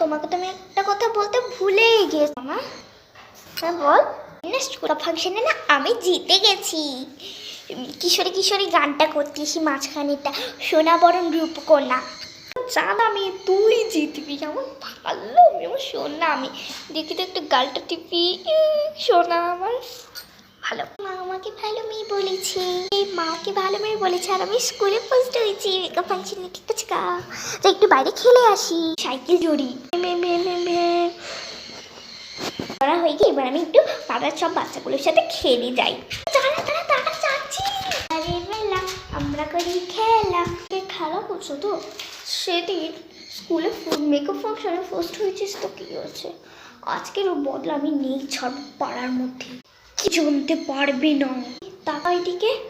তোমাকে তো আমি একটা কথা বলতে ভুলেই গেছি, মা। হ্যাঁ বল। স্কুল ফাংশনে না আমি জিতে গেছি। কিশোরী কিশোরী গানটা করতেছি মাঝখানেটা সোনা বরণ রূপকন্যা। জান আমি, তুই জিতবি। আমার ভালো আমি আমার সোনা আমি। দেখি তো একটু গালটা টিপি। সোনা আমার। ভালো। মা আমাকে ভালো মেয়ে বলেছে। মাকে ভালো মেয়ে বলেছে। আর আমি স্কুলে ফার্স্ট হয়েছি। মেকআপ ফাংশনে ঠিক আছে কা একটু বাইরে খেলে আসি। সাইকেল জড়ি করা হয়ে গিয়ে এবার আমি একটু পাড়ার সব বাচ্চাগুলোর সাথে খেলে যাই। তারা তারা তারা আমরা করি খেলা। খেলা করছ তো? সেদিন স্কুলে মেকআপ ফাংশনে ফার্স্ট হয়েছিস তো, কি হয়েছে? আজকের ও বদলা আমি নেই ছাড়ব পাড়ার মধ্যে। কি জানতে পারবে না। তাকা এদিকে।